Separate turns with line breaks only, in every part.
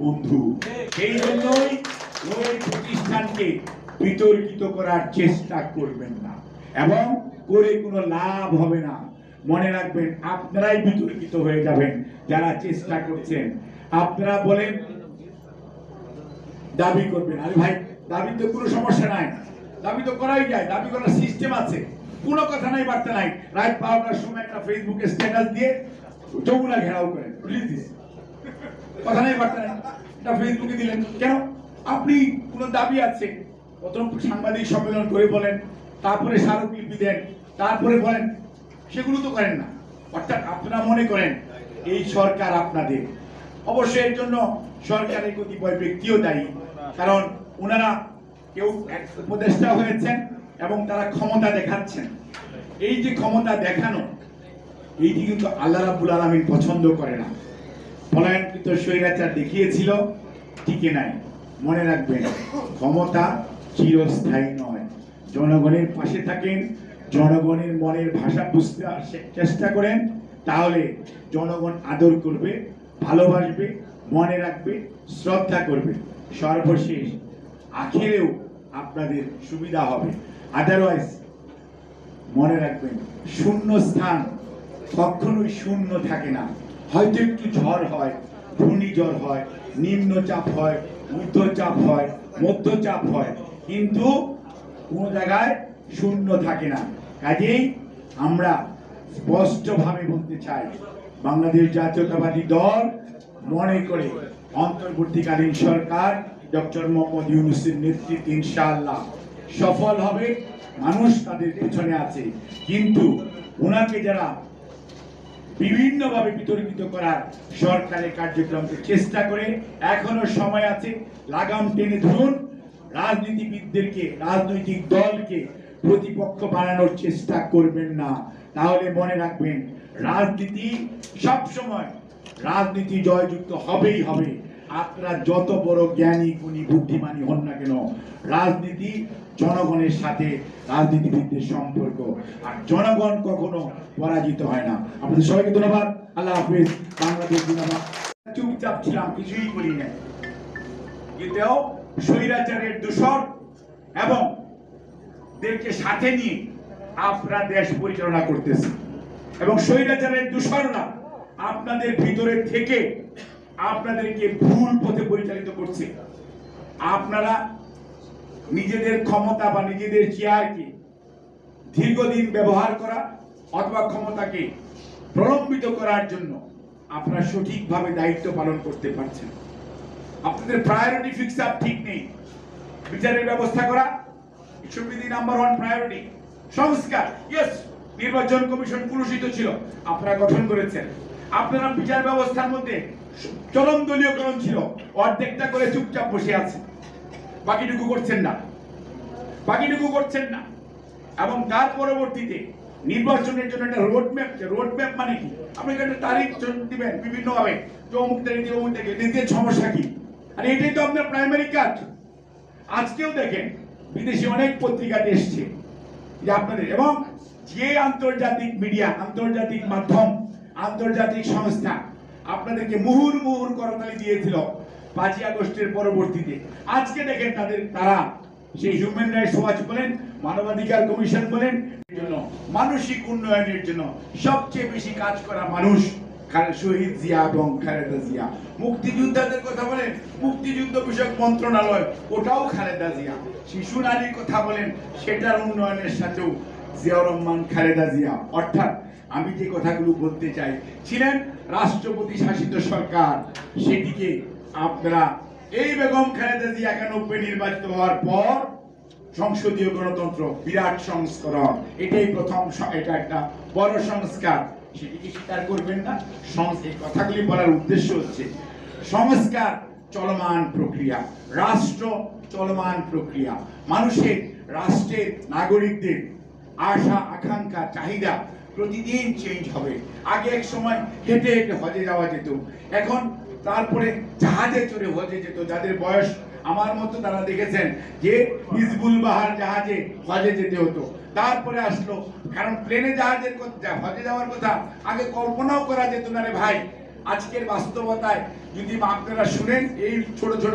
বন্ধু। সেই জন্যই ওই প্রতিষ্ঠানকে বিতর্কিত করার চেষ্টা করবেন না। এবং করে কোনো লাভ হবে না। মনে রাখবেন, আপনারাই বিতর্কিত হয়ে যাবেন যারা চেষ্টা করছেন। আপনারা বলেন, দাবি করবেন। আরে ভাই, দাবি তো কোনো সমস্যা নাই। দাবি তো করাই যায়, দাবি করার সিস্টেম আছে। কোনো কথা নাই, বার্তা নাই। রাত বারোটার সময় একটা ফেসবুকে স্ট্যাটাস দিয়ে যমুনা ঘেরাও করেন। দিছে। কথা বার্তা এটা ফেসবুকে দিলেন। কেন? আপনি কোনো দাবি আছে? প্রথম সাংবাদিক সম্মেলন করে বলেন, তারপরে স্মারকলিপি দেন, তারপরে বলেন, সেগুলো তো করেন না। অর্থাৎ আপনারা মনে করেন, এই সরকার আপনাদের। অবশ্যই এর জন্য সরকারের কতিপয় ব্যক্তিও দায়ী। কারণ ওনারা কেউ এক উপদেষ্টা হয়েছেন এবং তারা ক্ষমতা দেখাচ্ছেন। এই যে ক্ষমতা দেখানো, এইটি কিন্তু আল্লাহ রাব্বুল আলামিন পছন্দ করে না। পলায়নকৃত স্বৈরাচার দেখিয়েছিল, টিকে নাই। মনে রাখবেন, ক্ষমতা চিরস্থায়ী নয়। জনগণের পাশে থাকেন, জনগণের মনের ভাষা বুঝতে চেষ্টা করেন, তাহলে জনগণ আদর করবে, ভালোবাসবে, মনে রাখবে, শ্রদ্ধা করবে। সর্বশেষ, আখেরেও আপনাদের সুবিধা হবে। আদারওয়াইজ মনে রাখবেন, শূন্য স্থান, কখনোই শূন্য থাকে না। হয়তো একটু ঝড় হয়, ঘূর্ণিঝড় হয়, নিম্নচাপ হয়, ঊর্ধ্বচাপ হয়, মধ্যচাপ হয়, কিন্তু কোনো জায়গায় শূন্য থাকে না। কাজেই আমরা স্পষ্টভাবে বলতে চাই, বাংলাদেশ জাতীয়তাবাদী দল মনে করে অন্তর্বর্তীকালীন সরকার ডক্টর মোহাম্মদ ইউনুসের নেতৃত্বে ইনশাআল্লাহ সফল হবে, মানুষ তাদের পেছনে আছে। কিন্তু ওনাকে যারা বিভিন্নভাবে বিতর্কিত করার সরকারের কার্যক্রমকে চেষ্টা করে এখনও সময় আছে। লাগাম টেনে ধরুন, রাজনীতিবিদদেরকে, রাজনৈতিক দলকে প্রতিপক্ষ বানানোর চেষ্টা করবেন না। তাহলে মনে রাখবেন, রাজনীতি সব সময় রাজনীতি জয়যুক্ত হবেই হবে। আপনারা যত বড় জ্ঞানী, গুণী, বুদ্ধিমানী হন না কেন, রাজনীতি জনগণের সাথে রাজনীতিবিদদের সম্পর্ক। আর জনগণ কখনো পরাজিত হয় না। আপনাদের সবাইকে ধন্যবাদ। আল্লাহ হাফিজ। বাংলাদেশ জিন্দাবাদ। চুপচাপ ছিলাম, কিছুই করি নাই। এতেও স্বৈরাচারের দূষণ এবং দেরকে সাথে নিয়ে আপনারা দেশ পরিচালনা করতেছে এবং স্বৈরাচারের দূষণরা আপনাদের ভিতরে থেকে আপনাদেরকে ভুল পথে পরিচালিত করছে। আপনারা নিজেদের ক্ষমতা বা নিজেদের চেয়ারকে দীর্ঘদিন ব্যবহার করা অথবা ক্ষমতাকে প্রলম্বিত করার জন্য আপনারা সঠিকভাবে দায়িত্ব পালন করতে পারছেন। আপনাদের প্রায়োরিটি ফিক্স আপ ঠিক নেই। বিচারের ব্যবস্থা করা সুবিধি নাম্বার ওয়ান প্রায়োরিটি সংস্কার ইয়েস নির্বাচন কমিশন কুলুষিত ছিল। আপনারা গঠন করেছেন। আপনারা বিচার ব্যবস্থার মধ্যে চরম দলীয়করণ ছিল। অর্ধেকটা করে চুপচাপ বসে আছে। বাকিটুকু করছেন না। বাকিটুকু করছেন না। এবং তার পরবর্তীতে নির্বাচনের জন্য একটা রোড ম্যাপ রোড মানে কি? আপনি এখানে তারিখ দিবেন বিভিন্ন ভাবে যে অমুক তারিখ দিয়ে অমুক তারিখে এতে সমস্যা কি? আর এটাই তো আপনার প্রাইমারি কাজ। আজকেও দেখেন বিদেশি অনেক পত্রিকাতে এসছে যে আপনাদের এবং যে আন্তর্জাতিক মিডিয়া আন্তর্জাতিক মাধ্যম, আন্তর্জাতিক সংস্থা আপনাদেরকে মুহুর মুহুর করতালি দিয়েছিল পাঁচই আগস্টের পরবর্তীতে। আজকে দেখেন তাদের তারা, সেই হিউম্যান রাইটস ওয়াচ বলেন, মানবাধিকার কমিশন বলেন জন্য মানসিক উন্নয়নের জন্য সবচেয়ে বেশি কাজ করা মানুষ শহীদ জিয়া এবং খালেদা জিয়া। মুক্তিযোদ্ধাদের কথা বলেন, মুক্তিযুদ্ধ বিষয়ক মন্ত্রণালয়, ওটাও খালেদা জিয়া। শিশু নারীর কথা বলেন, সেটার উন্নয়নের সাথেও জিয়াউর রহমান, খালেদা জিয়া। অর্থাৎ আমি যে কথাগুলো বলতে চাই, ছিলেন রাষ্ট্রপতি শাসিত সরকার, সেটিকে আপনারা এই বেগম খালেদা জিয়া একানব্বই নির্বাচিত হওয়ার পর সংসদীয় গণতন্ত্র বিরাট সংস্করণ। এটাই প্রথম এটা একটা বড় সংস্কার। সেটিকে স্বীকার করবেন না। সং- এই কথাগুলি বলার উদ্দেশ্য হচ্ছে সংস্কার চলমান প্রক্রিয়া, রাষ্ট্র চলমান প্রক্রিয়া। মানুষের, রাষ্ট্রের নাগরিকদের আশা, আকাঙ্ক্ষা, চাহিদা প্রতিদিন চেঞ্জ হবে। আগে এক সময় হেঁটে হেঁটে হজে যাওয়া যেত। এখন তারপরে জাহাজে চড়ে হজে যেত। যাদের বয়স আমার মতো তারা দেখেছেন যে হিজবুল বাহার জাহাজে হজে যেতে হতো। তারপরে আসলো। কারণ প্লেনে জাহাজের হজে যাওয়ার কথা, আগে কল্পনাও করা যেত না রে ভাই। আজকের বাস্তবতায় যদি আপনারা শুনেন, এই ছোট ছোট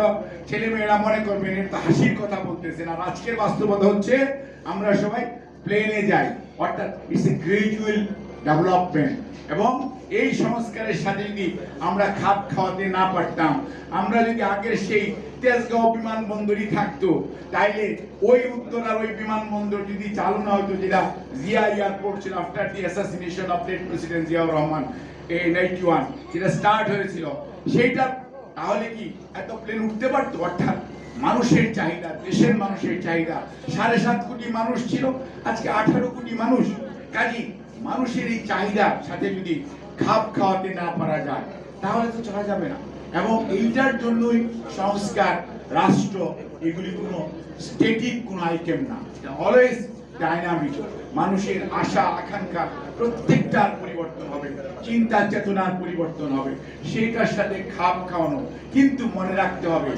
ছেলে মেয়েরা মনে করবেন হাসির কথা বলতেছেন আর আজকের বাস্তবতা হচ্ছে, আমরা সবাই প্লেনে যাই। অর্থাৎ ইটস এ গ্রাজুয়াল ডেভেলপমেন্ট এবং এই সংস্কারের সাথে যদি আমরা খাপ খাওয়াতে না পারতাম, আমরা যদি আগের সেই তেজগাঁও বিমানবন্দরই থাকতো, তাইলে ওই উত্তরার ওই বিমানবন্দর যদি চালু না হতো, যেটা জিয়া এয়ারপোর্ট ছিল after the assassination of late president Ziaur Rahman এই নাইনটি ওয়ান যেটা স্টার্ট হয়েছিল, সেইটা তাহলে কি এত প্লেন উঠতে পারতো? অর্থাৎ মানুষের চাহিদা, দেশের মানুষের চাহিদা। সাড়ে সাত কোটি মানুষ ছিল, আজকে আঠারো কোটি মানুষ। কাজী, মানুষের এই চাহিদার সাথে যদি খাপ খাওয়াতে না পারা যায়, তাহলে তো চলা যাবে না। এবং এইটার জন্যই সংস্কার, রাষ্ট্র, এগুলি কোনো স্টেটিক কোনো আইটেম না। অলওয়েজ ডাইনামিক মানুষের আশা, আকাঙ্ক্ষা প্রত্যেকটার পরিবর্তন হবে। চিন্তা চেতনার পরিবর্তন হবে। সেটার সাথে খাপ খাওয়ানো। কিন্তু মনে রাখতে হবে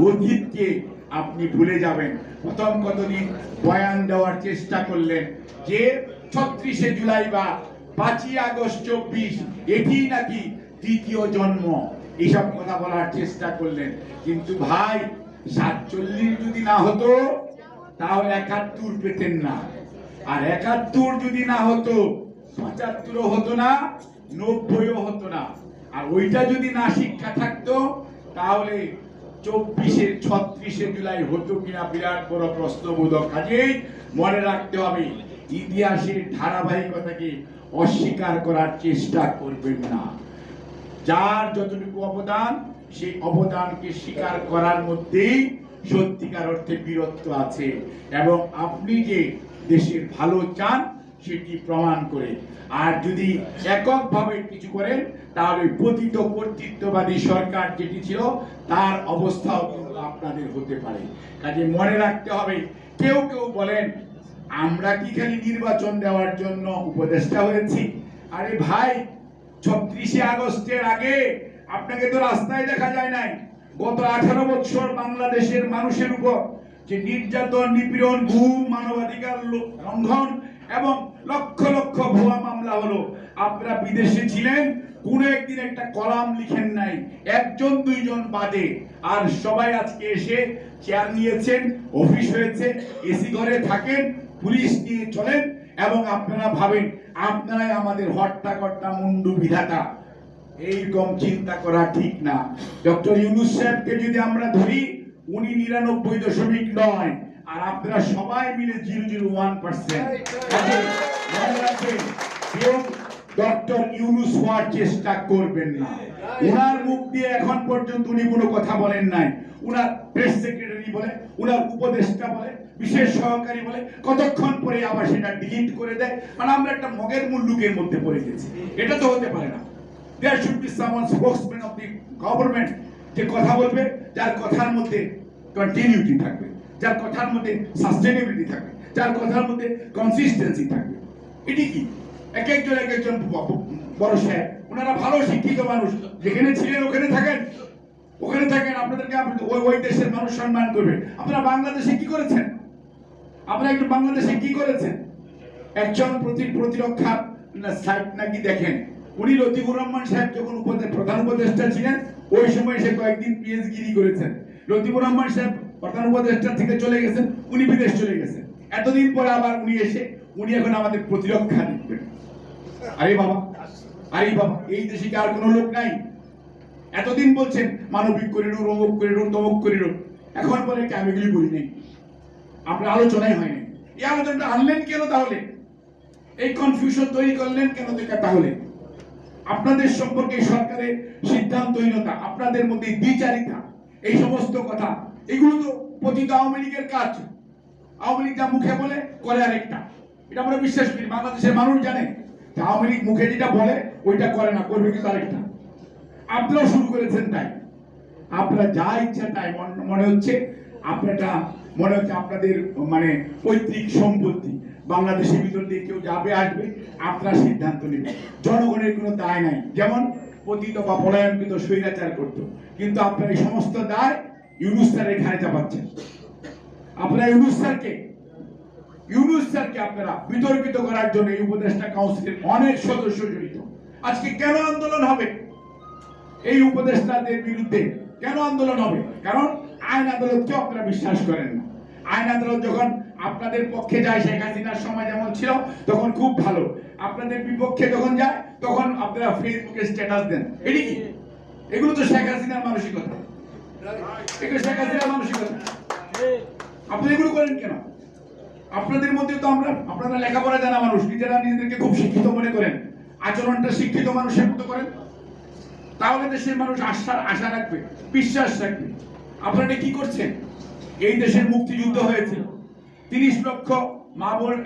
অতীতকে আপনি ভুলে যাবেন। প্রথম কতদিন বয়ান দেওয়ার চেষ্টা করলেন? যে ছত্রিশে জুলাই বা পাঁচই আগস্ট চব্বিশ, এটি নাকি তৃতীয় জন্ম? এইসব কথা বলার চেষ্টা করলেন। কিন্তু ভাই, সাতচল্লিশ যদি না হতো, তাহলে একাত্তর পেতেন না। আর একাত্তর যদি না হতো, পঁচাত্তরও হতো না, নব্বইও হতো না। আর ওইটা যদি না শিক্ষা থাকতো, তাহলে চব্বিশে, ছত্রিশে জুলাই হতো কিনা বিরাট বড় প্রশ্নবোধক। কাজেই মনে রাখতে হবে, ইতিহাসের ধারাবাহিকতাকে অস্বীকার করার চেষ্টা করবেন না। যার যতটুকু অবদান, সেই অবদানকে স্বীকার করার মধ্যেই সত্যিকার অর্থে বীরত্ব আছে। এবং আপনি যে দেশের ভালো চান সেটি প্রমাণ করে। আর যদি এককভাবে কিছু করেন, তাহলে পতিত কর্তৃত্ববাদী সরকার যেটি ছিল, তার অবস্থাও আপনাদের হতে পারে। কাজে মনে রাখতে হবে, কেউ কেউ বলেন, আমরা কি খালি নির্বাচন দেওয়ার জন্য উপদেষ্টা হয়েছি? আরে ভাই, ছত্রিশে আগস্টের আগে আপনাকে তো রাস্তায় দেখা যায় নাই। গত আঠারো বছর বাংলাদেশের মানুষের উপর যে নির্যাতন, নিপীড়ন, গুম, মানবাধিকার লঙ্ঘন এবং লক্ষ লক্ষ ভুয়া মামলা হলো। আপনারা বিদেশে ছিলেন, কোন একদিন একটা কলাম লিখেন নাই। একজন, দুইজন বাদে। আর সবাই আজকে এসে চেয়ার নিয়েছেন, অফিস হয়েছে, এসি ঘরে থাকেন, পুলিশ নিয়ে চলেন এবং আপনারা ভাবেন, আপনারাই আমাদের হট্টা কর্তা মুন্ডু বিধাতা। এইরকম চিন্তা করা ঠিক না। ডক্টর ইউনুস সাহেবকে যদি আমরা ধরি, উনি নিরানব্বই দশমিক নয়। আর আপনারা সবাই মিলে জিরো জিরো ওয়ান পার্সেন্ট। কেউ ডক্টর ইউনুস হওয়ার চেষ্টা করবেন না। উনার মুখ দিয়ে এখন পর্যন্ত উনি কোনো কথা বলেন নাই। উনার প্রেস সেক্রেটারি বলে উনার উপদেষ্টা বলে বিশেষ সহকারী বলে কতক্ষণ পরে আবার সেটা ডিলিট করে দেয়? মানে আমরা একটা মগের মুল্লুকের মধ্যে পড়ে গেছি। এটা তো হতে পারে না। There should be someone spokesman of the government যে কথা বলবে যার কথার মধ্যে কন্টিনিউটি থাকবে। যার কথার মধ্যে সাস্টেনেবিলিটি থাকবে, যার কথার মধ্যে কনসিস্টেন্সি থাকবে। এটি কি? এক একজন এক একজন বড় সাহেব ওনারা ভালো শিক্ষিত মানুষ। যেখানে ছিলেন, ওখানে থাকেন। ওখানে থাকেন, আপনাদেরকে ওই ওই দেশের মানুষ সম্মান করবে আপনারা বাংলাদেশে কি করেছেন? আপনারা একটু বাংলাদেশে কি করেছেন? একজন প্রতি, প্রতিরক্ষা সাইট নাকি দেখেন, উনি লতিফুর রহমান সাহেব যখন উপদে, প্রধান উপদেষ্টা ছিলেন, ওই সময় সে কয়েকদিন পিএস গিরি করেছেন। লতিফুর রহমান সাহেব উপদেষ্টা থেকে চলে গেছেন, উনি বিদেশ চলে গেছেন। এতদিন পরে আবার উনি এসে, উনি এখন আমাদের প্রতিরক্ষা আরে বাবা আরে বাবা, এই দেশে কি আর কোনো লোক নাই? এতদিন বলছেন, মানবিক করিডোর অমুক করিডোর তমুক এখন বলে কি আমি এগুলি বলি নাই। আপনার আলোচনাই হয়নি এই আলোচনাটা আনলেন কেন তাহলে? এই কনফিউশন তৈরি করলেন কেন তাহলে? আপনাদের সম্পর্কে সরকারের সিদ্ধান্তহীনতা, আপনাদের মধ্যে দ্বিচারিতা, এই সমস্ত কথা এগুলো তো পতিত আওয়ামী লীগের কাজ। আওয়ামী লীগ যা মুখে বলে, করে আরেকটা। এটা আমরা বিশ্বাস করি, বাংলাদেশের মানুষ জানে। যে আওয়ামী লীগ মুখে যেটা বলে, ওইটা করে না, করবে কিন্তু আরেকটা। আপনারাও শুরু করেছেন তাই। আপনারা যা ইচ্ছা তাই, মনে হচ্ছে আপনারা মনে হচ্ছে আপনাদের মানে পৈতৃক সম্পত্তি। বাংলাদেশের ভিতর দিয়ে কেউ যাবে, আসবে, আপনারা সিদ্ধান্ত নেবেন। জনগণের কোনো দায় নাই। যেমন, পতিত বা পলায়নকৃত স্বৈরাচার করত। কিন্তু আপনার এই সমস্ত দায় ইউনুস স্যারের ঘাড়ে চাপাচ্ছেন। আপনারা ইউনুস স্যারকে ইউনুস স্যারকে আপনারা বিতর্কিত করার জন্য এই উপদেষ্টা কাউন্সিলের অনেক সদস্য জড়িত। আজকে কেন আন্দোলন হবে? এই উপদেষ্টাদের বিরুদ্ধে কেন আন্দোলন হবে? কারণ আইন আদালতকে আপনারা বিশ্বাস করেন না। আইন আদালত যখন আপনাদের পক্ষে যায়, শেখ হাসিনার সময় যেমন ছিল, তখন খুব ভালো। আপনাদের বিপক্ষে যখন যায়, তখন আপনারা ফেসবুকে স্ট্যাটাস দেন। এটি কি? এগুলো তো শেখ হাসিনার মানসিকতা। আপনাদের মধ্যে তো আমরা আপনারা লেখাপড়া জানা মানুষ, নিজেরা নিজেদেরকে খুব শিক্ষিত মনে করেন। আচরণটা শিক্ষিত মানুষের মতো করেন। তাহলে দেশের মানুষ আশার আশা রাখবে, বিশ্বাস রাখবে। আপনারা কি করছেন? এই দেশের মুক্তিযুদ্ধ হয়েছিল তিরিশ লক্ষ মা বোন